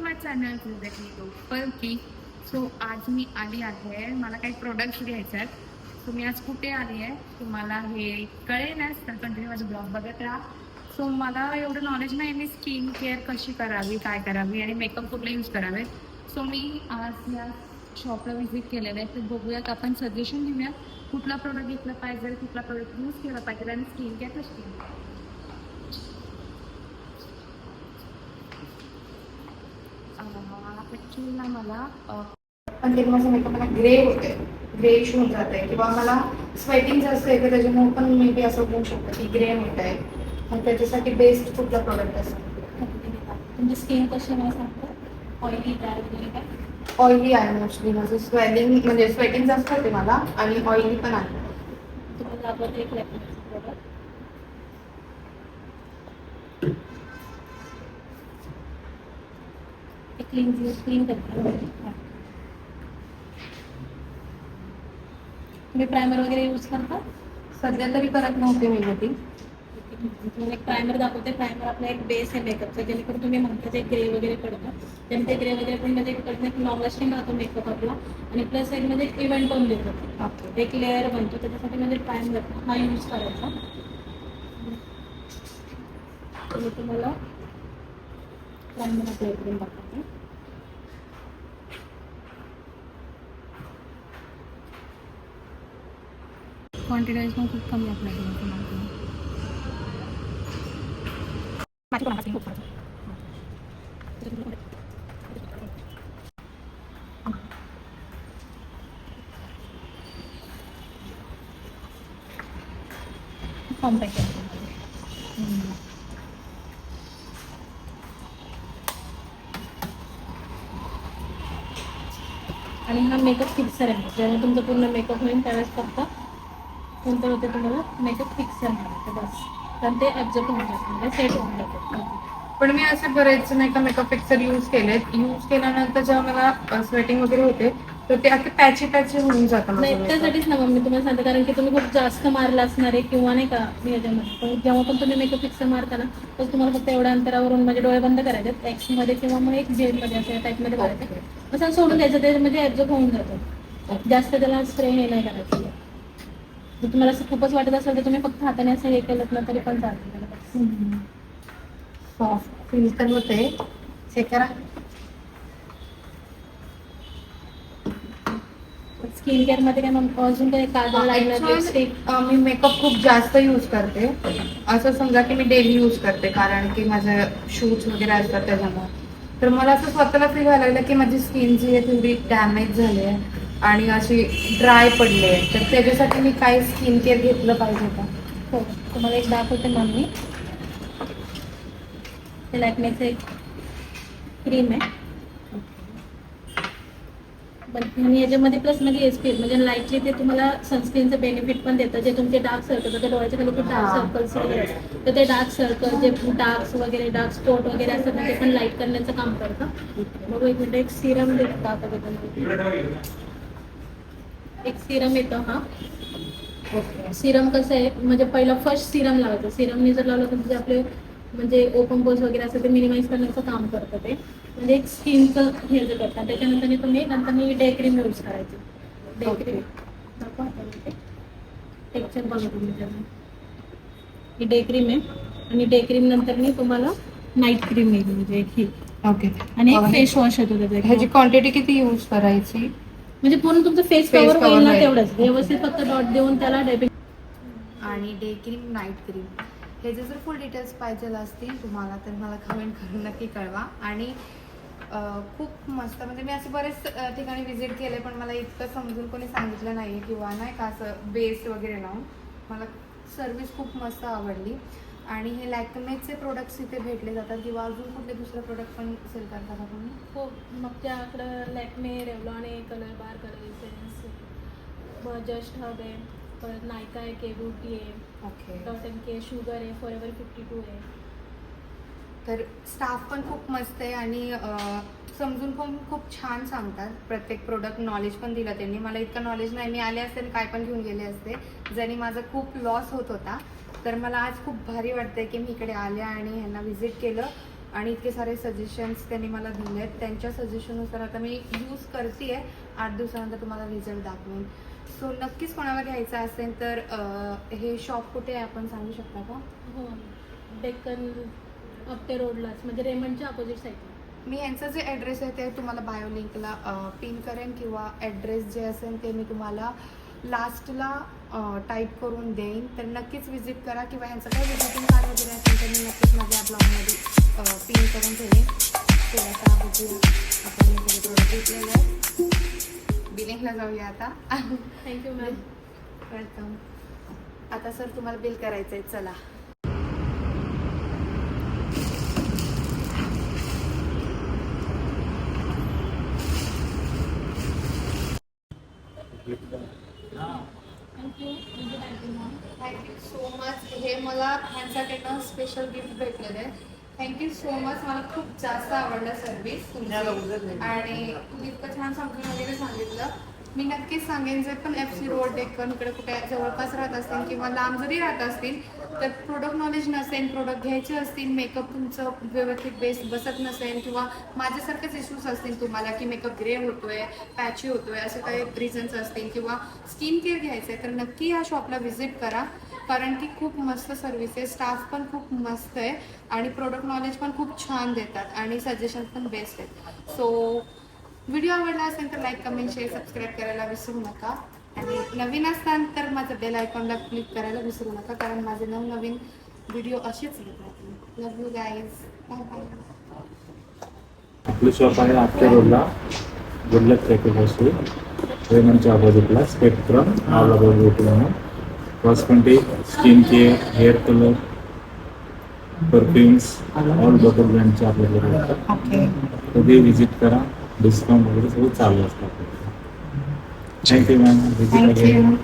माय channel Palki so आज मी आली आहे. मला काही प्रोडक्ट्स घ्यायचे आहेत. सो मी आज कुठे आली आहे? तुम्हाला हे कळेलच तर कंटिन्यू माझं ब्लॉग बघत राहा. सो मला एवढं नॉलेज नाही मी स्किन केअर कशी करावी काय करावी आणि मेकअप कुठले यूज करावे. सो मी आज या शॉपला व्हिजिट केलेलं आहे. तर बघूयात आपण सजेशन घेऊया कुठला प्रोडक्ट घेतला पाहिजे कुठला प्रोडक्ट यूज केला पाहिजे आणि स्किन केअर कशी केली? ॲक्च्युली ना मला पण ते माझा मेकअप मला ग्रे होते ग्रे इश्यू होऊन जात आहे किंवा मला स्वेटिंग जास्त येते त्याच्यामुळे पण मे बी असं होऊ शकतं की ग्रे होत आहे. मग त्याच्यासाठी बेस्ट कुठला प्रोडक्ट असेल तुमची स्किन कशी मला सांगतो? ऑइली काय? ऑइली आहे मोस्टली माझं. स्वेलिंग म्हणजे स्वेटिंग जास्त होते मला आणि ऑइली पण आहे. तुम्हाला क्लीन क्लीन करते. तुम्ही प्रायमर वगैरे यूज करता? सध्या तरी करत नव्हते मी कधी तुम्हाला एक प्रायमर दाखवते. प्रायमर आपला एक बेस आहे मेकअपचा जेणेकरून तुम्ही म्हणता ते ग्रे वगैरे पडतं. त्याने ते ग्रे वगैरे पण मध्ये पडतं एक लॉंग लास्टिंग राहतो मेकअप आपला. आणि प्लस एक म्हणजे इव्हेंट पण देतो. एक लेअर बनतो. त्याच्यासाठी म्हणजे प्रायमर हा यूज करायचा. तुम्हाला प्रायमर अप्लाय करून दाखवते. क्वांटिटी वाईज पण खूप कमी तुम्हाला. माझी खूप कॉम्पॅक्ट आणि हा मेकअप फिक्सर आहे. जेव्हा तुमचा पूर्ण मेकअप होईल त्यावेळेस फक्त कोणतं होते तुम्हाला मेकअप फिक्सर मिळतं बस. कारण ते ॲब्झॉर्ब होऊन जातं म्हणजे सेट होऊन जातं. पण मी असे बरेच नाही का मेकअप पिक्चर यूज केलेत. यूज केल्यानंतर जेव्हा मला स्वेटिंग वगैरे होते तर ते असे पॅची पॅची होऊन जातं माझं नाही. त्यासाठीच ना मी तुम्हाला सांगते कारण की तुम्ही खूप जास्त मारला असणार आहे किंवा नाही का मी याच्यामध्ये. पण जेव्हा पण तुम्ही मेकअप फिक्सर मारता ना तर तुम्हाला फक्त एवढ्या अंतरावरून म्हणजे डोळे बंद करायचे एक्समध्ये किंवा मग एक जेल मध्ये अशा टाईपमध्ये करायचे असं सोडून द्यायचं त्याच्यामध्ये ऍब्झॉर्ब होऊन जातं. जास्त त्याला स्प्रे हे नाही करायचं. जर तुम्हाला असं खूपच वाटत असेल तर तुम्ही फक्त हाताने असं हे केलं ना तरी पण चालतं. सॉफ्ट फील तर होते चेक करा. स्किन केअरमध्ये काय अजून काही काजळ लायनर Actually, लिपस्टिक मी मेकअप खूप जास्त यूज करते. असं समजा की मी डेली यूज करते कारण की माझे शूट्स वगैरे असतात त्याच्यामुळे. तर मला असं स्वतःला फील व्हायला लागलं की माझी स्किन जी आहे थोडी डॅमेज झाली आहे. आणि अशी ड्राय पडली तर त्याच्यासाठी मी काय स्किन केअर घेतलं पाहिजे का? हो. तुम्हाला एक दाखवते मग मी ते लॅक्मेचं एक क्रीम आहे. पण आणि याच्यामध्ये प्लस म्हणजे एस पी म्हणजे लाईटली ते तुम्हाला सनस्क्रीनचं बेनिफिट पण देतं. जे तुमचे डार्क सर्कल तर डोळ्याच्या खाली खूप डार्क हा. सर्कल्स वगैरे. तर ते डार्क सर्कल जे डार्क्स वगैरे डार्क स्पॉट वगैरे असतात ते पण लाइट करण्याचं काम करतं. मग एक मिनिट एक सिरम दाखवते तुम्हाला एक सिरम येतं हा. ओके सिरम कसं आहे म्हणजे पहिला फर्स्ट सिरम लावायचं. सिरमने जर लावलं तर जे आपले म्हणजे ओपन पोज वगैरे असं ते मिनिमाइज करण्याचं काम करतं ते. म्हणजे एक स्किनचं हे जे करतात त्याच्यानंतर तुम्ही नंतर डे क्रीम यूज करायची. डे. क्रीम टेक्चर बघा तुम्ही त्याचं. ही डे क्रीम आहे. आणि डे क्रीम नंतर मी तुम्हाला नाईट क्रीम येईल म्हणजे ही. ओके आणि एक फेस वॉश येतो त्याचा ह्याची. क्वांटिटी किती यूज करायची? म्हणजे पूर्ण तुमचं फेस Face कव्हर cover होईल ना होईल. तेवढंच. व्यवस्थित फक्त डॉट देऊन त्याला डेबिट आणि डे क्रीम नाईट क्रीम ह्याचे जर फुल डिटेल्स पाहिजे असतील तुम्हाला तर मला कमेंट करून नक्की कळवा. आणि अं, खूप मस्त म्हणजे मी असे बरेच अं, ठिकाणी व्हिजिट केले पण मला इतकं समजून कोणी सांगितलं नाही किंवा नाही का असं बेस वगैरे लावून. मला सर्विस खूप मस्त आवडली. आणि हे लॅक्मेचे प्रोडक्ट्स इथे भेटले जातात किंवा अजून कुठले दुसरे प्रोडक्ट पण सेल करता का तुम्ही हो मग त्याकडं लॅक्मे रेव्लॉन आहे colour bar colour essence just hub आहे परत नायका आहे के ब्युटी आहे okay dot N K sugar आहे फॉर एव्हर फिफ्टी टू आहे. तर स्टाफ पण खूप मस्त आहे आणि समजून पण खूप छान सांगतात. प्रत्येक प्रोडक्ट नॉलेज पण दिलं त्यांनी. मला इतकं नॉलेज नाही. मी आले असते आणि काय पण घेऊन गेले असते. ज्याने माझा खूप लॉस होत होता तर मला आज खूप भारी वाटतंय की मी इकडे आले आणि ह्यांना व्हिजिट केलं आणि इतके सारे सजेशन्स त्यांनी मला दिले आहेत त्यांच्या सजेशननुसार आता मी यूज करते आहे आठ दिवसानंतर तुम्हाला रिझल्ट दाखवेन. सो नक्कीच कोणाला घ्यायचं असेल तर अं, हे शॉप कुठे आहे आपण सांगू शकता का? हो. डेक्कन अपटे रोडलाच म्हणजे रेमंडच्या अपोजिट साईडला मी यांचा जे ॲड्रेस आहे ते तुम्हाला बायो लिंकला पिन करेन किंवा ॲड्रेस जे असेल ते मी तुम्हाला लास्टला टाईप करून देईन. तर नक्कीच विजिट करा किंवा यांचं काही विजिटिंग कार्ड वगैरे असेल तर मी नक्कीच माझ्या ब्लॉगमध्ये पिन करून ठेवेन. थोडासा बघूया. आपण प्रोडक्ट घेतलेले आहे. बिलिंगला जाऊया आता. थँक्यू मॅम वेलकम आता सर तुम्हाला बिल करायचं आहे चला thank you thank you ma'am thank you so much हे मला ह्यांच्याकडनं स्पेशल गिफ्ट भेटलेलं. आहे थँक्यू सो मच मला खूप जास्त आवडलं सर्विस तुमची. आणि तुम्ही इतकं छान समजून वगैरे सांगितलं. मी नक्कीच सांगेन जर पण एफ सी रोड डेक्कन इकडे कुठे जवळपास राहत असतील किंवा लांब जरी राहत असतील तर प्रोडक्ट नॉलेज नसेल प्रोडक्ट घ्यायचे असतील मेकअप तुमचं व्यवस्थित बेस बसत नसेल किंवा माझ्यासारखेच इश्यूज असतील तुम्हाला की मेकअप ग्रे होतोय पॅची होतोय असे काही रिझन्स असतील किंवा स्किन केअर घ्यायचं आहे तर नक्की या शॉपला व्हिजिट करा. कारण की खूप मस्त सर्व्हिस आहे. स्टाफ पण खूप मस्त आहे आणि प्रोडक्ट नॉलेज पण खूप छान देतात आणि सजेशन पण बेस्ट आहेत. सो व्हिडिओ आवडला असेल तर लाईक कमेंट शेअर सबस्क्राईब करायला विसरू नका. आणि नवीन असताना तर माझं बेल आयकॉनला क्लिक करायला विसरू नका कारण माझे नवनवीन व्हिडिओ असेच येत love you guys bye bye shop आहे आपल्या रोडला. गुडलक कॅफे बसू रेमनच्या अपोजिटला स्पेक्ट्रम नावला भेटू म्हणून cosmetic skin care hair colour perfumes all bottle ब्रँडचे आपल्याकडे भेटतात ओके कधी विजिट करा डिस्काउंट वगैरे सगळं चालू असतं थँक्यू मॅम विजिट थँक्यू